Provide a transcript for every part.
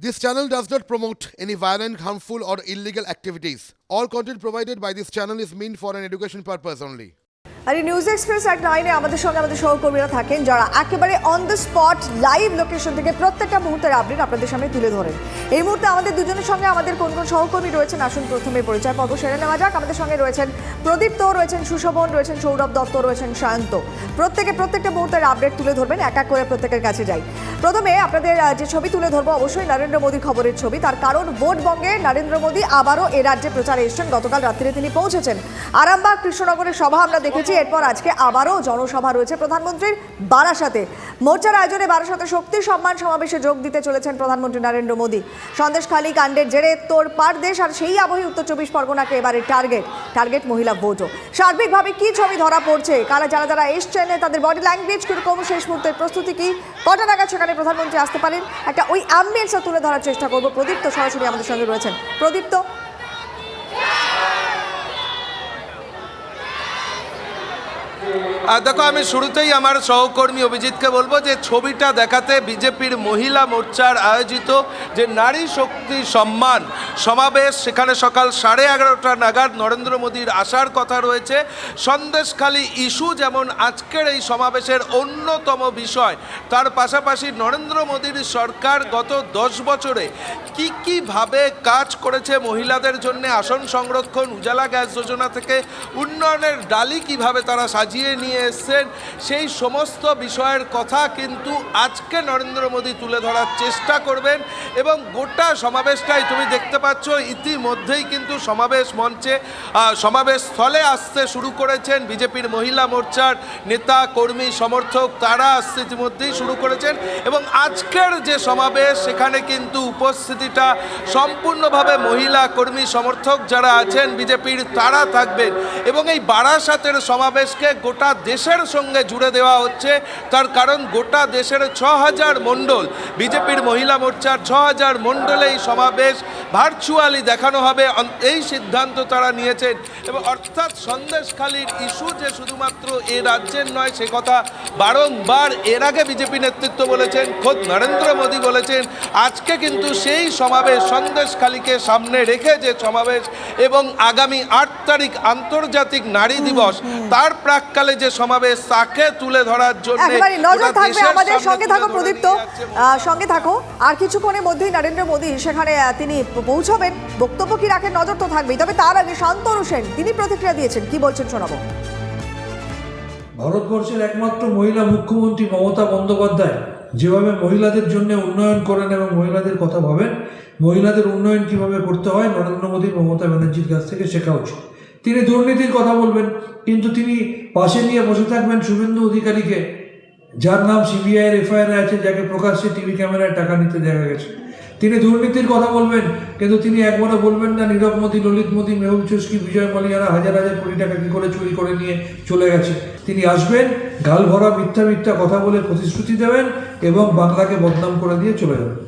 This channel does not promote any violent, harmful, or illegal activities. All content provided by this channel is meant for an education purpose only. আর এই news express at নাইনে আমাদের সঙ্গে আমাদের সহকর্মীরা থাকেন যারা একেবারে on the spot live location থেকে প্রত্যেকটা মুহূর্তের আপডেট আপনাদের সামনে তুলে ধরেন এই মুহূর্তে আমাদের দুজনের সঙ্গে আমাদের কোন কোন সহকর্মী রয়েছেন আসুন প্রথমে পরিচয় পর্ব সেরে নেওয়া যাক আমাদের সঙ্গে রয়েছেন প্রদীপ্ত রয়েছেন সুশোভন, রয়েছেন সৌরভ দত্ত, রয়েছেন সায়ন্ত প্রত্যেকে প্রত্যেকটা মুহূর্তের আপডেট তুলে ধরবেন, এক এক করে প্রত্যেকের কাছে যাই। প্রথমে আপনাদের যে ছবি তুলে ধরবো, অবশ্যই নরেন্দ্র মোদীর খবরের ছবি। তার কারণ ভোট বঙ্গে নরেন্দ্র মোদী আবারও এ রাজ্যে প্রচারে এসেছেন। গতকাল রাত্রিরে তিনি পৌঁছেছেন। আরামবাগ কৃষ্ণনগরের সভা আমরা দেখেছি। এরপর আজকে আবারও জনসভা রয়েছে প্রধানমন্ত্রীর বারাসাতে। মোর্চার আয়োজনে বারাসাতে শক্তি, সম্মান সমাবেশে যোগ দিতে চলেছেন প্রধানমন্ত্রী নরেন্দ্র মোদী। সন্দেশখালী, কাণ্ডের জেরে তোর পার দেশ আর সেই আবহে উত্তর চব্বিশ পরগনাকে এবারে টার্গেট টার্গেট মহিলা ভোটও। সার্বিকভাবে কি ছবি ধরা পড়ছে? কারা যারা যারা এসছেন, তাদের বডি ল্যাঙ্গুয়েজ কীরকম? শেষ মুহূর্তের প্রস্তুতি কী? কটা নাগাদ সেখানে প্রধানমন্ত্রী আসতে পারেন? একটা ওই অ্যাম্বিয়েন্সটা তুলে ধরার চেষ্টা করব। প্রদীপ্ত সরাসরি আমাদের সঙ্গে রয়েছেন। প্রদীপ্ত? আর দেখো, আমি শুরুতেই আমার সহকর্মী অভিজিৎকে বলব যে ছবিটা দেখাতে বিজেপির মহিলা মোর্চার আয়োজিত যে নারী শক্তি সম্মান সমাবেশ, সেখানে সকাল সাড়ে এগারোটা নাগাদ নরেন্দ্র মোদীর আসার কথা রয়েছে। সন্দেশখালী ইস্যু যেমন আজকের এই সমাবেশের অন্যতম বিষয়, তার পাশাপাশি নরেন্দ্র মোদীর সরকার গত দশ বছরে কি কীভাবে কাজ করেছে মহিলাদের জন্য, আসন সংরক্ষণ, উজালা গ্যাস যোজনা থেকে উন্নয়নের ডালি কীভাবে তারা সাজিয়ে নিয়ে এসছেন। সেই সমস্ত বিষয়ের কথা কিন্তু আজকে নরেন্দ্র মোদী তুলে ধরার চেষ্টা করবেন এবং গোটা সমাবেশটাই তুমি দেখতে পাচ্ছ, ইতিমধ্যেই কিন্তু সমাবেশ মঞ্চে সমাবেশ স্থলে আসতে শুরু করেছেন বিজেপির মহিলা মোর্চার নেতা, কর্মী, সমর্থক তারা আসতে ইতিমধ্যেই শুরু করেছেন এবং আজকের যে সমাবেশ সেখানে কিন্তু উপস্থিতিটা সম্পূর্ণভাবে মহিলা, কর্মী, সমর্থক যারা আছেন বিজেপির তারা থাকবেন এবং এই বারাসাতের সমাবেশকে গোটা দেশের সঙ্গে জুড়ে দেওয়া হচ্ছে। তার কারণ গোটা দেশের ছ হাজার মণ্ডল বিজেপির মহিলা মোর্চার ছ হাজার মণ্ডলে এই সমাবেশ ভার্চুয়ালি দেখানো হবে। এই সিদ্ধান্ত তারা নিয়েছেন। এবং অর্থাৎ সন্দেশখালীর ইস্যু যে শুধুমাত্র এ রাজ্যের নয় সে কথা বারংবার এর আগে বিজেপি নেতৃত্ব বলেছেন খোদ নরেন্দ্র মোদী বলেছেন আজকে কিন্তু সেই সমাবেশ সন্দেশখালীকে সামনে রেখে যে সমাবেশ এবং আগামী আট তারিখ আন্তর্জাতিক নারী দিবস তার প্রাককালে যে সমাবেশ তাকে তুলে ধরার জন্য একেবারে নজর থাকবে আমাদের সঙ্গে থাকো প্রদীপ্ত। সঙ্গে থাকো। আর কিছুক্ষণের মধ্যেই নরেন্দ্র মোদী সেখানে তিনি পৌঁছবেন। বক্তব্য কি রাখেন নজর তো থাকবেই। তবে তার আগে শান্তনু সেন তিনি প্রতিক্রিয়া দিয়েছেন। কি বলছেন শোনাবো? ভারতবর্ষের একমাত্র মহিলা মুখ্যমন্ত্রী মমতা বন্দ্যোপাধ্যায় যেভাবে মহিলাদের জন্য উন্নয়ন করেন এবং মহিলাদের কথা ভাবেন মহিলাদের উন্নয়ন কীভাবে করতে হয় নরেন্দ্র মোদী মমতা ব্যানার্জির কাছ থেকে শেখা উচিত। তিনি দুর্নীতির কথা বলবেন, কিন্তু তিনি পাশে নিয়ে বসে থাকবেন শুভেন্দু অধিকারীকে, যার নাম সিবিআইয়ের এফআইআর আছে, যাকে প্রকাশ্যে টিভি ক্যামেরায় টাকা নিতে দেখা গেছে। তিনি দুর্নীতির কথা বলবেন, কিন্তু তিনি একবারও বলবেন না, নীরব মোদী, ললিত মোদী, মেহুল চুস্কি, বিজয় মালিয়ারা হাজার হাজার কোটি টাকা কী করে চুরি করে নিয়ে চলে গেছে। তিনি আসবেন, গাল ভরা মিথ্যা মিথ্যা কথা বলে প্রতিশ্রুতি দেবেন এবং বাংলাকে বদনাম করে দিয়ে চলে যাবেন।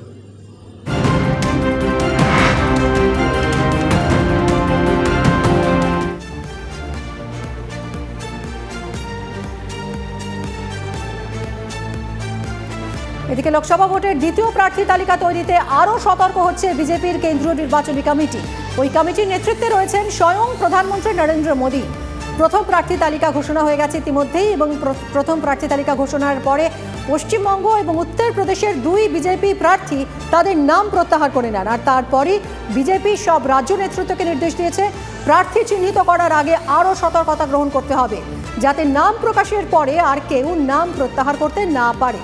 এদিকে লোকসভা ভোটের দ্বিতীয় প্রার্থী তালিকা তৈরিতে আরও সতর্ক হচ্ছে বিজেপির কেন্দ্রীয় নির্বাচনী কমিটি। ওই কমিটির নেতৃত্বে রয়েছেন স্বয়ং প্রধানমন্ত্রী নরেন্দ্র মোদী। প্রথম প্রার্থী তালিকা ঘোষণা হয়ে গেছে ইতিমধ্যেই এবং প্র- প্রথম প্রার্থী তালিকা ঘোষণার পরে পশ্চিমবঙ্গ এবং উত্তরপ্রদেশের দুই বিজেপি প্রার্থী তাদের নাম প্রত্যাহার করে নেন। আর তারপরই বিজেপি সব রাজ্য নেতৃত্বকে নির্দেশ দিয়েছে, প্রার্থী চিহ্নিত করার আগে আরও সতর্কতা গ্রহণ করতে হবে, যাতে নাম প্রকাশের পরে আর কেউ নাম প্রত্যাহার করতে না পারে।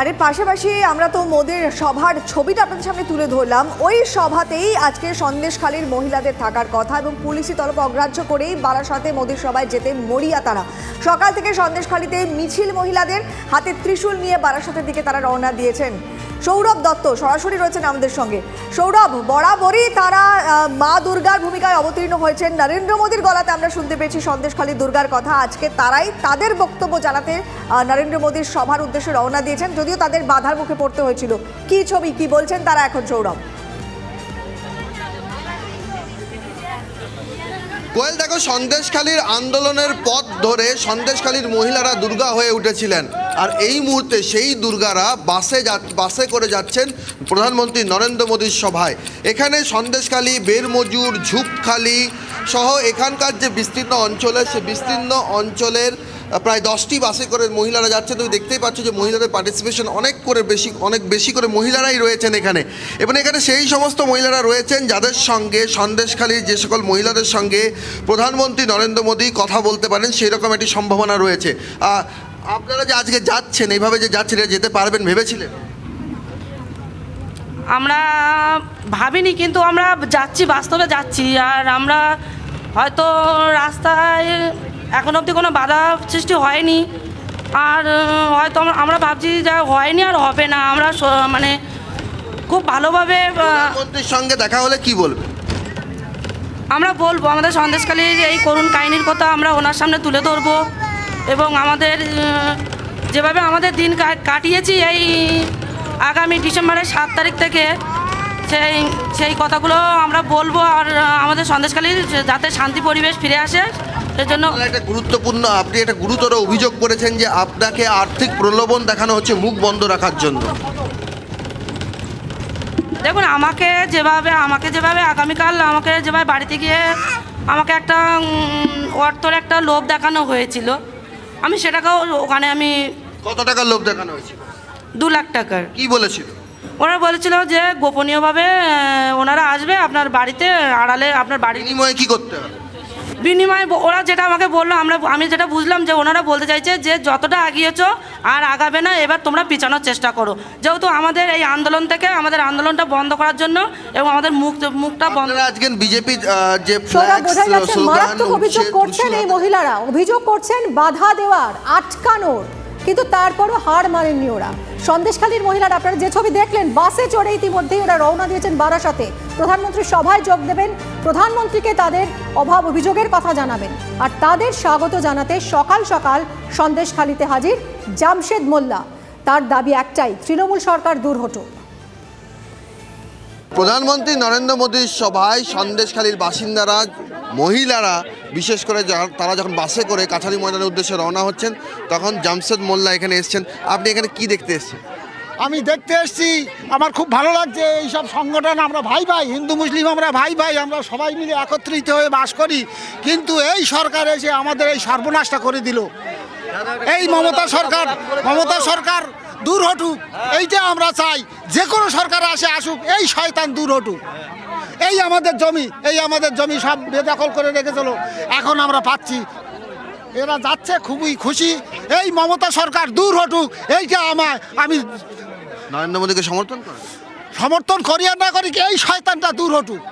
আর এর পাশাপাশি আমরা তো মোদের সভার ছবিটা আপনাদের সামনে তুলে ধরলাম। ওই সভাতেই আজকে সন্দেশখালীর মহিলাদের থাকার কথা এবং পুলিশি তরফ অগ্রাহ্য করেই বারাসাতে মোদীর সভায় যেতে মরিয়া তারা। সকাল থেকে সন্দেশখালীতে মিছিল মহিলাদের হাতে ত্রিশূল নিয়ে বারাসাতের দিকে তারা রওনা দিয়েছেন। সৌরভ দত্ত সরাসরি রয়েছেন আমাদের সঙ্গে। সৌরভ, বরাবরই তারা মা দুর্গার ভূমিকায় অবতীর্ণ হয়েছেন। নরেন্দ্র মোদীর গলাতে আমরা শুনতে পেয়েছি সন্দেশখালী দুর্গার কথা। আজকে তারাই তাদের বক্তব্য জানাতে নরেন্দ্র মোদীর সভার উদ্দেশ্যে রওনা দিয়েছেন। যদিও তাদের বাধার মুখে পড়তে হয়েছিল। কি ছবি, কি বলছেন তারা এখন সৌরভ? কোয়েল, দেখো সন্দেশখালীর আন্দোলনের পথ ধরে সন্দেশখালীর মহিলারা দুর্গা হয়ে উঠেছিলেন। আর এই মুহূর্তে সেই দুর্গারা বাসে যা বাসে করে যাচ্ছেন প্রধানমন্ত্রী নরেন্দ্র মোদীর সভায়। এখানে সন্দেশখালী, বেরমজুর, ঝুপখালি সহ এখানকার যে বিস্তীর্ণ অঞ্চলে, সে বিস্তীর্ণ অঞ্চলের প্রায় দশটি বাসে করে মহিলারা যাচ্ছে তুমি দেখতেই পাচ্ছ যে মহিলাদের পার্টিসিপেশন অনেক করে বেশি, অনেক বেশি করে মহিলারাই রয়েছেন এখানে। এবং এখানে সেই সমস্ত মহিলারা রয়েছেন যাদের সঙ্গে সন্দেশখালীর যে সকল মহিলাদের সঙ্গে প্রধানমন্ত্রী নরেন্দ্র মোদী কথা বলতে পারেন, সেই রকম একটি সম্ভাবনা রয়েছে। আপনারা যে আজকে যাচ্ছেন এইভাবে যে যাচ্ছেন যেতে পারবেন ভেবেছিলেন? আমরা ভাবিনি কিন্তু আমরা যাচ্ছি বাস্তবে যাচ্ছি। আর আমরা হয়তো রাস্তায় এখন অবধি কোনো বাধা সৃষ্টি হয়নি। আর হয়তো আমরা- ভাবছি যা হয়নি আর হবে না। আমরা মানে খুব ভালোভাবে সঙ্গে দেখা হলে কি বলবে? আমরা বলব আমাদের সন্দেশকালীর এই করুণ কাহিনীর কথা আমরা ওনার সামনে তুলে ধরবো। এবং আমাদের যেভাবে আমাদের দিন কাটিয়েছি এই আগামী ডিসেম্বরের সাত তারিখ থেকে সেই সেই কথাগুলো আমরা বলব আর আমাদের সন্দেশকালীর যাতে শান্তি পরিবেশ ফিরে আসে সেজন্য একটা গুরুত্বপূর্ণ আপনি একটা গুরুতর অভিযোগ করেছেন যে আপনাকে আর্থিক প্রলোভন দেখানো হচ্ছে মুখ বন্ধ রাখার জন্য। দেখুন আমাকে যেভাবে আমাকে যেভাবে আগামীকাল আমাকে যেভাবে বাড়িতে গিয়ে আমাকে একটা অর্থর একটা লোভ দেখানো হয়েছিল আমি সেটাকেও ওখানে আমি কত টাকার লোভ দেখানো হয়েছিল? দু লাখ টাকার। কি বলেছিল? ওরা বলেছিল যে গোপনীয়ভাবে ওনারা আসবে আপনার বাড়িতে আড়ালে আপনার বাড়ি বিনিময়ে কি করতে হবে? বিনিময়ে ওরা যেটা আমাকে বলল আমরা আমি যেটা বুঝলাম যে ওনারা বলতে চাইছে যে যতটা আগিয়েছো আর আগাবে না এবার তোমরা পিছানোর চেষ্টা করো। যেহেতু আমাদের এই আন্দোলন থেকে আমাদের আন্দোলনটা বন্ধ করার জন্য এবং আমাদের মুখ মুখটা বন্ধ আজকে বিজেপি যে মারাত্মক অভিযোগ করছেন এই মহিলারা। অভিযোগ করছেন বাধা দেওয়ার আটকানোর কিন্তু তারপরও হার মানেননি ওরা। সন্দেশখালীর মহিলারা আপনারা যে ছবি দেখলেন বাসে চড়ে ইতিমধ্যেই ওরা রওনা দিয়েছেন বারাসাতে। প্রধানমন্ত্রী সভায় যোগ দেবেন প্রধানমন্ত্রীকে তাদের অভাব অভিযোগের কথা জানাবেন। আর তাদের স্বাগত জানাতে সকাল সকাল সন্দেশখালীতে হাজির জামশেদ মোল্লা। তার দাবি একটাই, তৃণমূল সরকার দূর হটো প্রধানমন্ত্রী নরেন্দ্র মোদীর সভায় সন্দেশখালীর বাসিন্দারা, মহিলারা, বিশেষ করে তারা যখন বাসে করে কাছারি ময়দানের উদ্দেশ্যে রওনা হচ্ছেন, তখন জামশেদ মোল্লা এখানে এসছেন। আপনি এখানে কি দেখতে এসেছেন? আমি দেখতে এসেছি, আমার খুব ভালো লাগছে এই সব সংগঠন আমরা ভাই ভাই, হিন্দু, মুসলিম আমরা ভাই ভাই, আমরা সবাই মিলে একত্রিত হয়ে বাস করি। কিন্তু এই সরকার এসে আমাদের এই সর্বনাশটা করে দিল। এই মমতা সরকার মমতা সরকার দূর হটুক, এইটা আমরা চাই। যে কোনো সরকার আসে আসুক, এই শয়তান দূর হটুক। এই আমাদের জমি, এই আমাদের জমি সব বেদখল করে রেখেছিল এখন আমরা পাচ্ছি। এরা যাচ্ছে, খুবই খুশি। এই মমতা সরকার দূর হটুক, এইটা আমার আমি নরেন্দ্র মোদীকে সমর্থন করেন? সমর্থন করি আর না করি এই শয়তানটা দূর হটুক।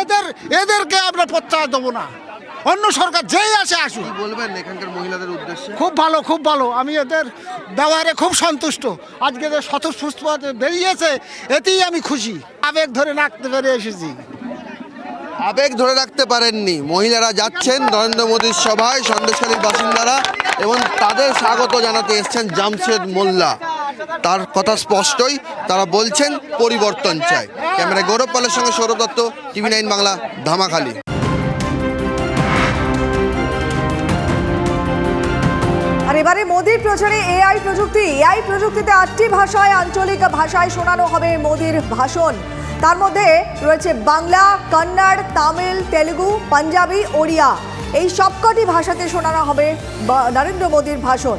এদের এদেরকে আমরা প্রত্যাহার দেবো না। অন্য সরকার যেই আসে আসুক। বলবেন এখানকার মহিলাদের উদ্দেশ্যে? খুব ভালো খুব ভালো। আমি এদের ব্যবহারে খুব সন্তুষ্ট। আজকে যে স্বতঃস্ফূর্ত বেরিয়েছে এতেই আমি খুশি। আবেগ ধরে রাখতে পেরে এসেছি। আবেগ ধরে রাখতে পারেননি। মহিলারা যাচ্ছেন নরেন্দ্র মোদীর সভায়, সন্দেশখালীর বাসিন্দারা, এবং তাদের স্বাগত জানাতে এসছেন জামশেদ মোল্লা। তার কথা স্পষ্টই, তারা বলছেন পরিবর্তন চাই। ক্যামেরায় গৌরব পালের সঙ্গে সৌরভ দত্ত, টিভি নাইন বাংলা, ধামাখালী। আর এবারে মোদির প্রচারে এআই প্রযুক্তি। এআই প্রযুক্তিতে আটটি ভাষায় আঞ্চলিক ভাষায় শোনানো হবে মোদির ভাষণ। তার মধ্যে রয়েছে বাংলা, কন্নড়, তামিল, তেলেগু, পাঞ্জাবি, ওড়িয়া। এই সবকটি ভাষাতে শোনানো হবে নরেন্দ্র মোদীর ভাষণ।